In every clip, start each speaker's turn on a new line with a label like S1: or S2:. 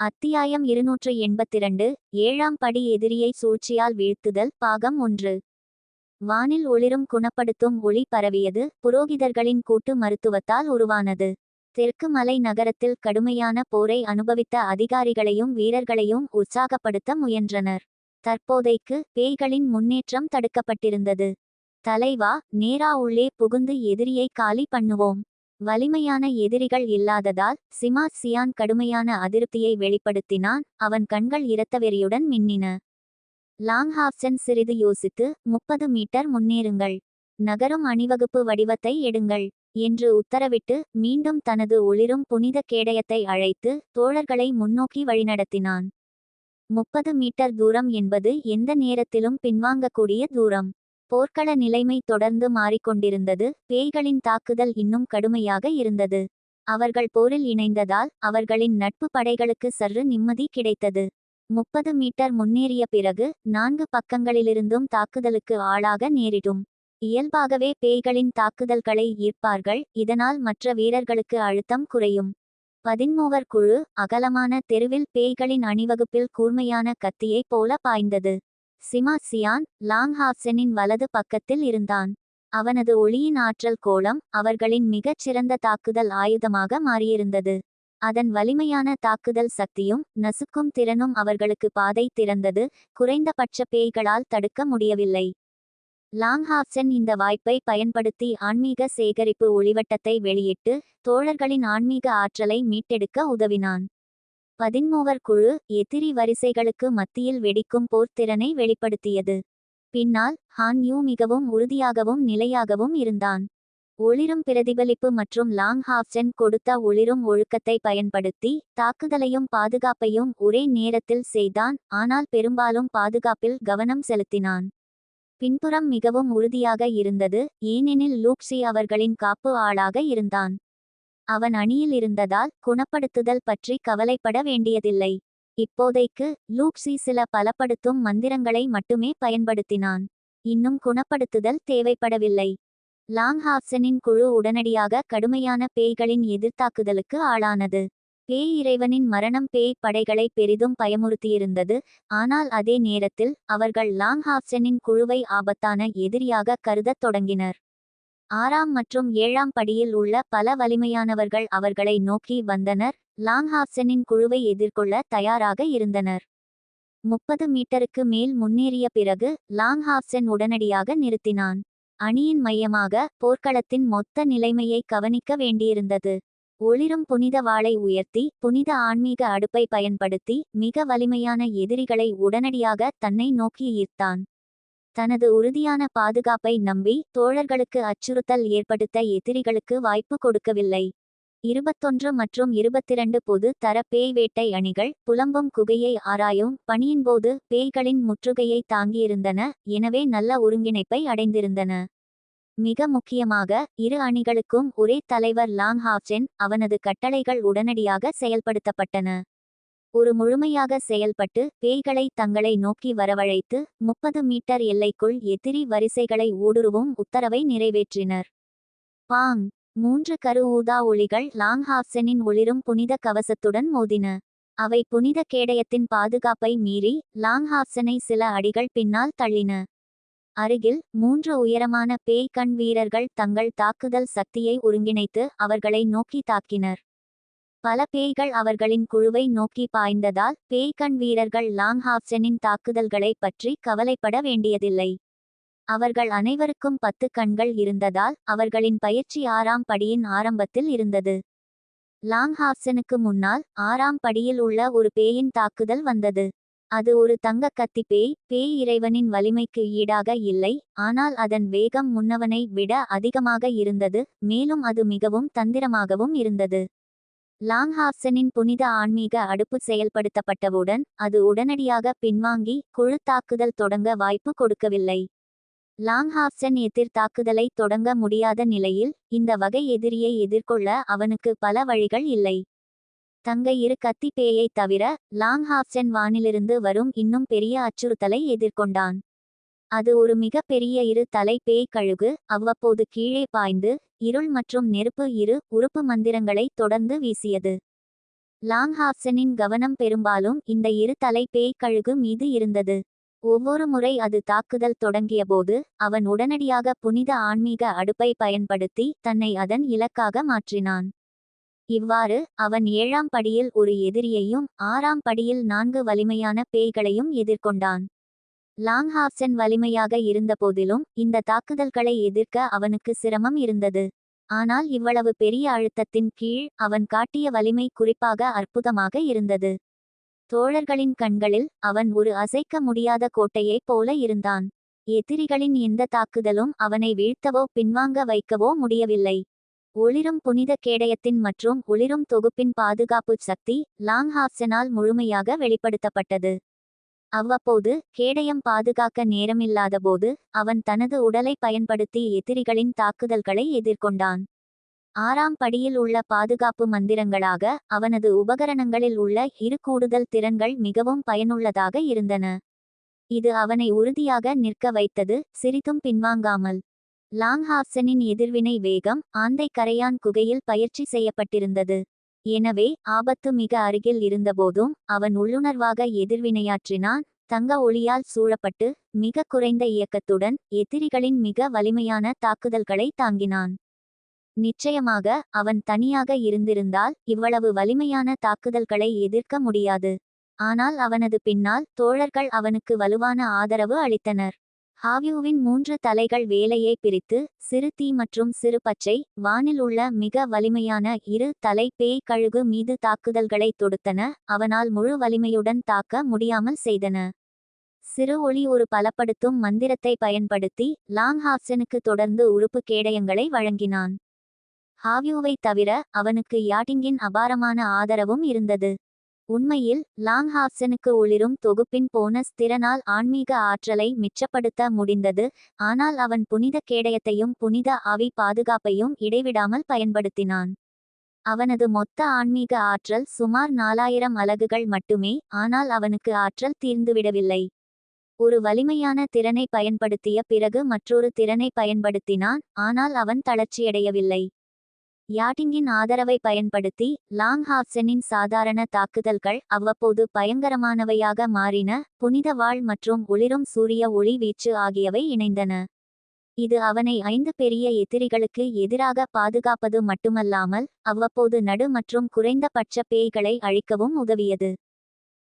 S1: அத்தியாயம் இருநூற்று எண்பத்திரண்டு ஏழாம் படி எதிரியை சூழ்ச்சியால் வீழ்த்துதல் பாகம் ஒன்று. வானில் ஒளிரும் குணப்படுத்தும் ஒளி பரவியது புரோகிதர்களின் கூட்டு மருத்துவத்தால் உருவானது. தெற்கு மலை நகரத்தில் கடுமையான போரை அனுபவித்த அதிகாரிகளையும் வீரர்களையும் உற்சாகப்படுத்த முயன்றனர். தற்போதைக்கு பேய்களின் முன்னேற்றம் தடுக்கப்பட்டிருந்தது. தலைவா நேரா உள்ளே புகுந்து எதிரியை காலி பண்ணுவோம். வலிமையான எதிரிகள் இல்லாததால் சிமா சியான் கடுமையான அதிருப்தியை வெளிப்படுத்தினான் அவன் கண்கள் இரத்தவெறியுடன் மின்னின. லாங்ஹாப்சன் சிறிது யோசித்து முப்பது மீட்டர் முன்னேறுங்கள். நகரும் அணிவகுப்பு வடிவத்தை எடுங்கள் என்று உத்தரவிட்டு மீண்டும் தனது ஒளிரும் புனித கேடயத்தை அழைத்து தோழர்களை முன்னோக்கி வழிநடத்தினான். முப்பது மீட்டர் தூரம் என்பது எந்த நேரத்திலும் பின்வாங்கக்கூடிய தூரம். போர்க்கள நிலைமை தொடர்ந்து மாறிக்கொண்டிருந்தது. பேய்களின் தாக்குதல் இன்னும் கடுமையாக இருந்தது. அவர்கள் போரில் இணைந்ததால் அவர்களின் நட்பு படைகளுக்கு சற்று நிம்மதி கிடைத்தது. முப்பது மீட்டர் முன்னேறிய பிறகு நான்கு பக்கங்களிலிருந்தும் தாக்குதலுக்கு ஆளாக நேரிடும். இயல்பாகவே பேய்களின் தாக்குதல்களை ஈர்ப்பார்கள். இதனால் மற்ற வீரர்களுக்கு அழுத்தம் குறையும். பதின்மூவர் குழு அகலமான தெருவில் பேய்களின் அணிவகுப்பில் கூர்மையான கத்தியைப் போல பாய்ந்தது. சிமா சியான் லாங்ஹாப்சனின் வலது பக்கத்தில் இருந்தான். அவனது ஒளியின் ஆற்றல் கோலம் அவர்களின் மிகச் சிறந்த தாக்குதல் ஆயுதமாக மாறியிருந்தது. அதன் வலிமையான தாக்குதல் சக்தியும் நசுக்கும் திறனும் அவர்களுக்கு பாதை திறந்தது குறைந்தபட்ச பேய்களால் தடுக்க முடியவில்லை. லாங்ஹாப்சன் இந்த வாய்ப்பை பயன்படுத்தி ஆன்மீக சேகரிப்பு ஒளிவட்டத்தை வெளியிட்டு தோழர்களின் ஆன்மீக ஆற்றலை மீட்டெடுக்க உதவினான். பதின்மூவர் குழு எதிரி வரிசைகளுக்கு மத்தியில் வெடிக்கும் போர்த்திறனை வெளிப்படுத்தியது. பின்னால் ஹான் யூ மிகவும் உறுதியாகவும் நிலையாகவும் இருந்தான். ஒளிரும் பிரதிபலிப்பு மற்றும் லாங் ஹாஃப்சென் கொடுத்த ஒளிரும் ஒழுக்கத்தை பயன்படுத்தி தாக்குதலையும் பாதுகாப்பையும் ஒரே நேரத்தில் செய்தான் ஆனால் பெரும்பாலும் பாதுகாப்பில் கவனம் செலுத்தினான். பின்புறம் மிகவும் உறுதியாக இருந்தது ஏனெனில் லூக்ஸி அவர்களின் காப்பு ஆளாக இருந்தான். அவன் அணியில் இருந்ததால் குணப்படுத்துதல் பற்றி கவலைப்பட வேண்டியதில்லை. இப்போதைக்கு லூக்ஸி சில பலப்படுத்தும் மந்திரங்களை மட்டுமே பயன்படுத்தினான். இன்னும் குணப்படுத்துதல் தேவைப்படவில்லை. லாங்ஹாப்சனின் குழு உடனடியாக கடுமையான பேய்களின் எதிர்த்தாக்குதலுக்கு ஆளானது. பேய் இறைவனின் மரணம் பேய் படைகளை பெரிதும் பயமுறுத்தியிருந்தது. ஆனால் அதே நேரத்தில் அவர்கள் லாங்ஹாப்சனின் குழுவை ஆபத்தான எதிரியாக கருதத் தொடங்கினர். ஆறாம் மற்றும் ஏழாம் படியில் உள்ள பல வலிமையானவர்கள் அவர்களை நோக்கி வந்தனர். லாங்ஹாப்சனின் குழுவை எதிர்கொள்ள தயாராக இருந்தனர். முப்பது மீட்டருக்கு மேல் முன்னேறிய பிறகு லாங்ஹாப்சன் உடனடியாக நிறுத்தினான். அணியின் மையமாக போர்க்களத்தின் மொத்த நிலைமையை கவனிக்க வேண்டியிருந்தது. ஒளிரும் புனித வாளை உயர்த்தி புனித ஆன்மீக அடுப்பை பயன்படுத்தி மிக வலிமையான எதிரிகளை உடனடியாக தன்னை நோக்கி ஈர்த்தான். தனது உறுதியான பாதுகாப்பை நம்பி தோழர்களுக்கு அச்சுறுத்தல் ஏற்படுத்த எதிரிகளுக்கு வாய்ப்பு கொடுக்கவில்லை. இருபத்தொன்று மற்றும் இருபத்திரண்டு பொது தர பேய் வேட்டை அணிகள் புலம்பும் குகையை ஆராயும் பணியின்போது பேய்களின் முற்றுகையை தாங்கியிருந்தன எனவே நல்ல ஒருங்கிணைப்பை அடைந்திருந்தன. மிக முக்கியமாக இரு அணிகளுக்கும் ஒரே தலைவர் லாங் ஹாப்சென் அவனது கட்டளைகள் உடனடியாக செயல்படுத்தப்பட்டன. ஒரு முழுமையாக செயல்பட்டு பேய்களை தங்களை நோக்கி வரவழைத்து முப்பது மீட்டர் எல்லைக்குள் எதிரி வரிசைகளை ஊடுருவும் உத்தரவை நிறைவேற்றினர். பாங்! மூன்று கரு ஊதா ஒளிகள் லாங்ஹாப்சனின் ஒளிரும் புனித கவசத்துடன் மோதின. அவை புனித கேடயத்தின் பாதுகாப்பை மீறி லாங்ஹாப்சனை சில அடிகள் பின்னால் தள்ளின. அருகில் மூன்று உயரமான பேய் கண் வீரர்கள் தங்கள் தாக்குதல் சக்தியை ஒருங்கிணைத்து அவர்களை நோக்கி தாக்கினர். பல பேய்கள் அவர்களின் குழுவை நோக்கி பாய்ந்ததால் பேய்கண் வீரர்கள் லாங் ஹாப்சனின் தாக்குதல்களை பற்றி கவலைப்பட வேண்டியதில்லை. அவர்கள் அனைவருக்கும் பத்து கண்கள் இருந்ததால் அவர்களின் பயிற்சி ஆறாம் படியின் ஆரம்பத்தில் இருந்தது. லாங் ஹாப்சனுக்கு முன்னால் ஆறாம் படியில் உள்ள ஒரு பேயின் தாக்குதல் வந்தது. அது ஒரு தங்க கத்தி பேய் பேய் இறைவனின் வலிமைக்கு ஈடாக இல்லை ஆனால் அதன் வேகம் முன்னவனை விட அதிகமாக இருந்தது மேலும் அது மிகவும் தந்திரமாகவும் இருந்தது. லாங்ஹாப்சனின் புனித ஆன்மீக அடுப்பு செயல்படுத்தப்பட்டவுடன் அது உடனடியாக பின்வாங்கி குழு தாக்குதல் தொடங்க வாய்ப்பு கொடுக்கவில்லை. லாங்ஹாப்சன் எதிர் தாக்குதலை தொடங்க முடியாத நிலையில் இந்த வகை எதிரியை எதிர்கொள்ள அவனுக்கு பல வழிகள் இல்லை. தங்க இரு கத்தி பேயை தவிர லாங்ஹாப்சன் வானிலிருந்து வரும் இன்னும் பெரிய அச்சுறுத்தலை எதிர்கொண்டான். அது ஒரு மிக பெரிய இரு தலை பேய் கழுகு அவ்வப்போது கீழே பாய்ந்து இருள் மற்றும் நெருப்பு இரு உறுப்பு மந்திரங்களை தொடர்ந்து வீசியது. லாங்ஹாப்சனின் கவனம் பெரும்பாலும் இந்த இரு தலை பேய் கழுகு மீது இருந்தது. ஒவ்வொரு முறை அது தாக்குதல் தொடங்கியபோது அவன் உடனடியாக புனித ஆன்மீக அடுப்பை பயன்படுத்தி தன்னை அதன் இலக்காக மாற்றினான். இவ்வாறு அவன் ஏழாம் படியில் ஒரு எதிரியையும் ஆறாம் படியில் நான்கு வலிமையான பேய்களையும் எதிர்கொண்டான். லாங்ஹாப்சன் வலிமையாக இருந்தபோதிலும் இந்த தாக்குதல்களை எதிர்க்க அவனுக்கு சிரமம் இருந்தது. ஆனால் இவ்வளவு பெரிய அழுத்தத்தின் கீழ் அவன் காட்டிய வலிமை குறிப்பாக அற்புதமாக இருந்தது. தோழர்களின் கண்களில் அவன் ஒரு அசைக்க முடியாத கோட்டையைப் போல இருந்தான். எதிரிகளின் எந்த தாக்குதலும் அவனை வீழ்த்தவோ பின்வாங்க வைக்கவோ முடியவில்லை. ஒளிரும் புனித கேடயத்தின் மற்றும் ஒளிரும் தொகுப்பின் பாதுகாப்பு சக்தி லாங்ஹாப்சனால் முழுமையாக வெளிப்படுத்தப்பட்டது. அவ்வப்போது கேடயம் பாதுகாக்க நேரமில்லாதபோது அவன் தனது உடலை பயன்படுத்தி எதிரிகளின் தாக்குதல்களை எதிர்கொண்டான். ஆறாம் படியில் உள்ள பாதுகாப்பு மந்திரங்களாக அவனது உபகரணங்களில் உள்ள இரு கூடுதல் திறன்கள் மிகவும் பயனுள்ளதாக இருந்தன. இது அவனை உறுதியாக நிற்க வைத்தது சிறிதும் பின்வாங்காமல். லாங்ஹாப்சனின் எதிர்வினை வேகம் ஆந்தை கரையான் குகையில் பயிற்சி செய்யப்பட்டிருந்தது. எனவே ஆபத்து மிக அருகில் இருந்தபோதும் அவன் உள்ளுணர்வாக எதிர்வினையாற்றினான் தங்க ஒளியால் சூழப்பட்டு மிக குறைந்த இயக்கத்துடன் எதிரிகளின் மிக வலிமையான தாக்குதல்களை தாங்கினான். நிச்சயமாக அவன் தனியாக இருந்திருந்தால் இவ்வளவு வலிமையான தாக்குதல்களை எதிர்க்க முடியாது. ஆனால் அவனது பின்னால் தோழர்கள் அவனுக்கு வலுவான ஆதரவு அளித்தனர். ஹாவ்யூவின் மூன்று தலைகள் வேலையை பிரித்து சிறு தீ மற்றும் சிறு பச்சை வானில் உள்ள மிக வலிமையான இரு தலை பேய் கழுகு மீது தாக்குதல்களை தொடுத்தன அவனால் முழு வலிமையுடன் தாக்க முடியாமல் செய்தன. சிறு ஒளி ஒரு பலப்படுத்தும் மந்திரத்தை பயன்படுத்தி லாங் ஹாப்சனுக்கு தொடர்ந்து உறுப்பு கேடயங்களை வழங்கினான். ஹாவ்யூவை தவிர அவனுக்கு யாட்டிங்கின் அபாரமான ஆதரவும் இருந்தது. உண்மையில் லாங் ஹாப்சனுக்கு ஒளிரும் தொகுப்பின் போனஸ் திறனால் ஆன்மீக ஆற்றலை மிச்சப்படுத்த முடிந்தது ஆனால் அவன் புனித கேடயத்தையும் புனித ஆவி பாதுகாப்பையும் இடைவிடாமல் பயன்படுத்தினான். அவனது மொத்த ஆன்மீக ஆற்றல் சுமார் நாலாயிரம் அலகுகள் மட்டுமே ஆனால் அவனுக்கு ஆற்றல் தீர்ந்துவிடவில்லை. ஒரு வலிமையான திறனை பயன்படுத்திய பிறகு மற்றொரு திறனை பயன்படுத்தினான் ஆனால் அவன் தளர்ச்சியடையவில்லை. யாட்டிங்கின் ஆதரவை பயன்படுத்தி லாங் ஹாப்சனின் சாதாரண தாக்குதல்கள் அவ்வப்போது பயங்கரமானவையாக மாறின புனித வாழ் மற்றும் ஒளிரும் சூரிய ஒளி வீச்சு ஆகியவை இணைந்தன. இது அவனை ஐந்து பெரிய எதிரிகளுக்கு எதிராக பாதுகாப்பது மட்டுமல்லாமல் அவ்வப்போது நடு மற்றும் குறைந்தபட்ச பேய்களை அழிக்கவும் உதவியது.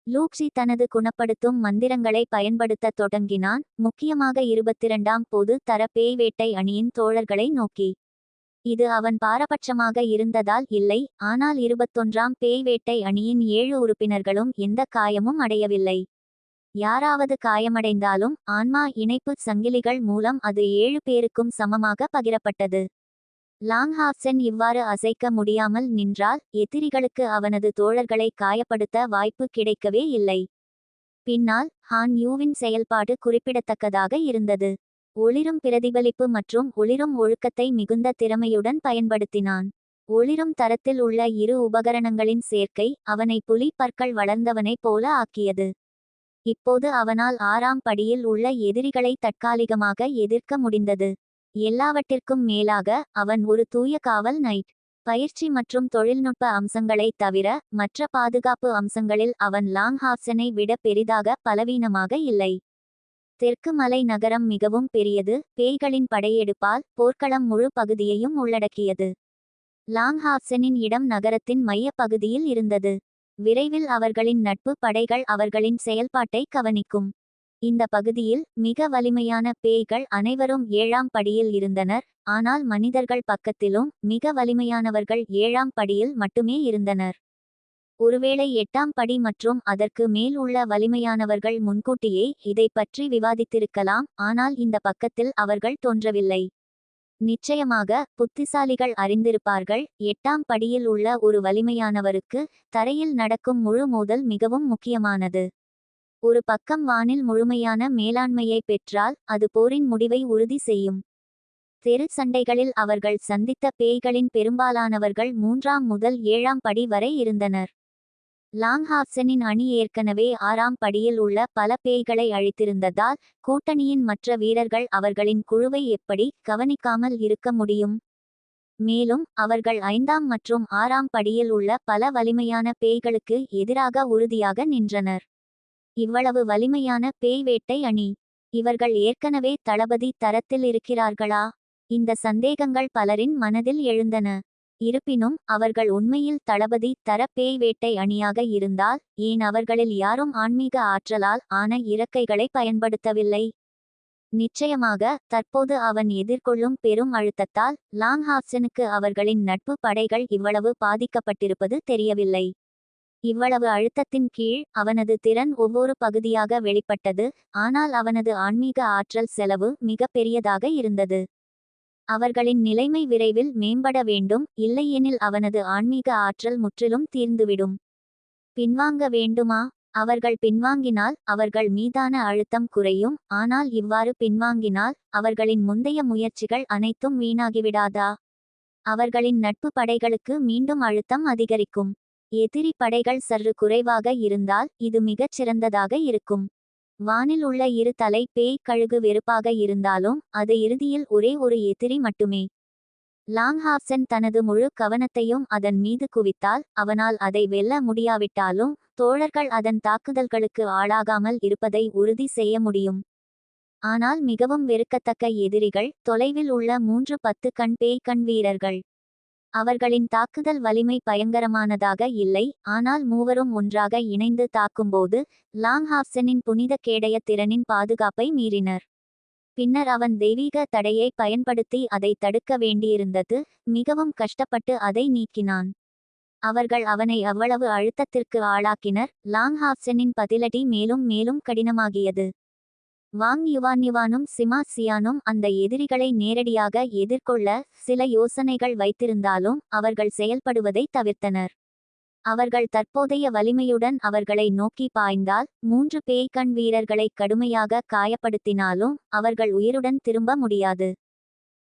S1: லூக்ஸி தனது குணப்படுத்தும் மந்திரங்களை பயன்படுத்த தொடங்கினான் முக்கியமாக இருபத்திரண்டாம் போது தர பேய் வேட்டை அணியின் தோழர்களை நோக்கி. இது அவன் பாரபட்சமாக இருந்ததால் இல்லை. ஆனால் இருபத்தொன்றாம் பேய் வேட்டை அணியின் ஏழு உறுப்பினர்களும் எந்த காயமும் அடையவில்லை. யாராவது காயமடைந்தாலும் ஆன்மா இணைப்பு சங்கிலிகள் மூலம் அது ஏழு பேருக்கும் சமமாக பகிரப்பட்டது. லாங்ஹாப்சன் இவ்வாறு அசைக்க முடியாமல் நின்றால் எதிரிகளுக்கு அவனது தோழர்களை காயப்படுத்த வாய்ப்பு கிடைக்கவே இல்லை. பின்னால் ஹான் யூவின் செயல்பாடு குறிப்பிடத்தக்கதாக இருந்தது. ஒளிரும் பிரதிபலிப்பு மற்றும் ஒளிரும் ஒழுக்கத்தை மிகுந்த திறமையுடன் பயன்படுத்தினான். ஒளிரும் தரத்தில் உள்ள இரு உபகரணங்களின் சேர்க்கை அவனை புலி பற்கள் வளர்ந்தவனைப் போல ஆக்கியது. இப்போது அவனால் ஆறாம் படியில் உள்ள எதிரிகளை தற்காலிகமாக எதிர்க்க முடிந்தது. எல்லாவற்றிற்கும் மேலாக அவன் ஒரு தூய காவல் நைட் பயிற்சி மற்றும் தொழில்நுட்ப அம்சங்களைத் தவிர மற்ற பாதுகாப்பு அம்சங்களில் அவன் லாங் ஹாப்சனை விட பெரிதாக பலவீனமாக இல்லை. தெற்கு மலை நகரம் மிகவும் பெரியது. பேய்களின் படையெடுப்பால் போர்க்களம் முழு பகுதியையும் உள்ளடக்கியது. லாங் ஹாப்சனின் இடம் நகரத்தின் மையப் பகுதியில் இருந்தது. விரைவில் அவர்களின் நட்பு படைகள் அவர்களின் செயல்பாட்டை கவனிக்கும். இந்த பகுதியில் மிக வலிமையான பேய்கள் அனைவரும் ஏழாம் படியில் இருந்தனர். ஆனால் மனிதர்கள் பக்கத்திலும் மிக வலிமையானவர்கள் ஏழாம் படியில் மட்டுமே இருந்தனர். ஒருவேளை எட்டாம் படி மற்றும் அதற்கு மேல் உள்ள வலிமையானவர்கள் முன்கூட்டியே இதை பற்றி விவாதித்திருக்கலாம் ஆனால் இந்த பக்கத்தில் அவர்கள் தோன்றவில்லை. நிச்சயமாக புத்திசாலிகள் அறிந்திருப்பார்கள் எட்டாம் படியில் உள்ள ஒரு வலிமையானவருக்கு தரையில் நடக்கும் முழு மோதல் மிகவும் முக்கியமானது. ஒரு பக்கம் வானில் முழுமையான மேலாண்மையை பெற்றால் அது போரின் முடிவை உறுதி செய்யும். தெரு சண்டைகளில் அவர்கள் சந்தித்த பேய்களின் பெரும்பாலானவர்கள் மூன்றாம் முதல் ஏழாம் படி வரை இருந்தனர். லாங்ஹாப்சனின் அணி ஏற்கனவே ஆறாம் படியில் உள்ள பல பேய்களை அழித்திருந்ததால் கூட்டணியின் மற்ற வீரர்கள் அவர்களின் குழுவை எப்படி கவனிக்காமல் இருக்க முடியும்? மேலும் அவர்கள் ஐந்தாம் மற்றும் ஆறாம் படியில் உள்ள பல வலிமையான பேய்களுக்கு எதிராக உறுதியாக நின்றனர். இவ்வளவு வலிமையான பேய் வேட்டை அணி. இவர்கள் ஏற்கனவே தளபதி தரத்தில் இருக்கிறார்களா? இந்த சந்தேகங்கள் பலரின் மனதில் எழுந்தன. இருப்பினும் அவர்கள் உண்மையில் தளபதி தர பேய் வேட்டை அணியாக இருந்தால் ஏன் அவர்களில் யாரும் ஆன்மீக ஆற்றலால் ஆன இறக்கைகளை பயன்படுத்தவில்லை? நிச்சயமாக தற்போது அவன் எதிர்கொள்ளும் பெரும் அழுத்தத்தால் லாங்ஹாப்சனுக்கு அவர்களின் நட்பு படைகள் இவ்வளவு பாதிக்கப்பட்டிருப்பது தெரியவில்லை. இவ்வளவு அழுத்தத்தின் கீழ் அவனது திறன் ஒவ்வொரு பகுதியாக வெளிப்பட்டது ஆனால் அவனது ஆன்மீக ஆற்றல் செலவு மிக பெரியதாக இருந்தது. அவர்களின் நிலைமை விரைவில் மேம்பட வேண்டும் இல்லையெனில் அவனது ஆன்மீக ஆற்றல் முற்றிலும் தீர்ந்துவிடும். பின்வாங்க வேண்டுமா? அவர்கள் பின்வாங்கினால் அவர்கள் மீதான அழுத்தம் குறையும் ஆனால் இவ்வாறு பின்வாங்கினால் அவர்களின் முந்தைய முயற்சிகள் அனைத்தும் வீணாகிவிடாதா? அவர்களின் நட்பு படைகளுக்கு மீண்டும் அழுத்தம் அதிகரிக்கும். எதிரி படைகள் சற்று குறைவாக இருந்தால் இது மிகச் சிறந்ததாக இருக்கும். வானில் உள்ள இரு தலை பேய் கழுகு வெறுப்பாக இருந்தாலும் அது இறுதியில் ஒரே ஒரு எதிரி மட்டுமே. லாங்ஹாப்சன் தனது முழு கவனத்தையும் அதன் மீது குவித்தால் அவனால் அதை வெல்ல முடியாவிட்டாலும் தோழர்கள் அதன் தாக்குதல்களுக்கு ஆளாகாமல் இருப்பதை உறுதி செய்ய முடியும். ஆனால் மிகவும் வெறுக்கத்தக்க எதிரிகள் தொலைவில் உள்ள மூன்று பத்து கண் பேய் கண் வீரர்கள். அவர்களின் தாக்குதல் வலிமை பயங்கரமானதாக இல்லை ஆனால் மூவரும் ஒன்றாக இணைந்து தாக்கும்போது லாங்ஹாப்சனின் புனித கேடய திறனின் பாதுகாப்பை மீறினர். பின்னர் அவன் தெய்வீக தடையை பயன்படுத்தி அதை தடுக்க வேண்டியிருந்தது மிகவும் கஷ்டப்பட்டு அதை நீக்கினான். அவர்கள் அவனை அவ்வளவு அழுத்தத்திற்கு ஆளாக்கினர் லாங்ஹாப்சனின் பதிலடி மேலும் மேலும் கடினமாகியது. வாங் யுவான்யுவானும் சிமா சியானும் அந்த எதிரிகளை நேரடியாக எதிர்கொள்ள சில யோசனைகள் வைத்திருந்தாலும் அவர்கள் செயல்படுவதை தவிர்த்தனர். அவர்கள் தற்போதைய வலிமையுடன் அவர்களை நோக்கி பாய்ந்தால் மூன்று பேய்கண் வீரர்களை கடுமையாக காயப்படுத்தினாலும் அவர்கள் உயிருடன் திரும்ப முடியாது.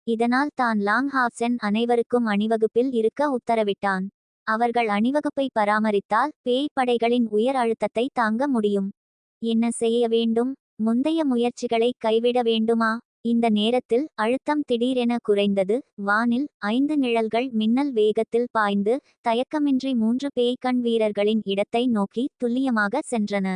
S1: இதனால் தான் லாங் ஹாப்சென் அனைவருக்கும் அணிவகுப்பில் இருக்க உத்தரவிட்டான். அவர்கள் அணிவகுப்பை பராமரித்தால் பேய் படைகளின் உயர் அழுத்தத்தை தாங்க முடியும். என்ன செய்ய வேண்டும்? முந்தைய முயற்சிகளை கைவிட வேண்டுமா? இந்த நேரத்தில் அழுத்தம் திடீரென குறைந்தது. வானில் ஐந்து நிழல்கள் மின்னல் வேகத்தில் பாய்ந்து தயக்கமின்றி மூன்று பேய்கண் வீரர்களின் இடத்தை நோக்கி துல்லியமாக சென்றன.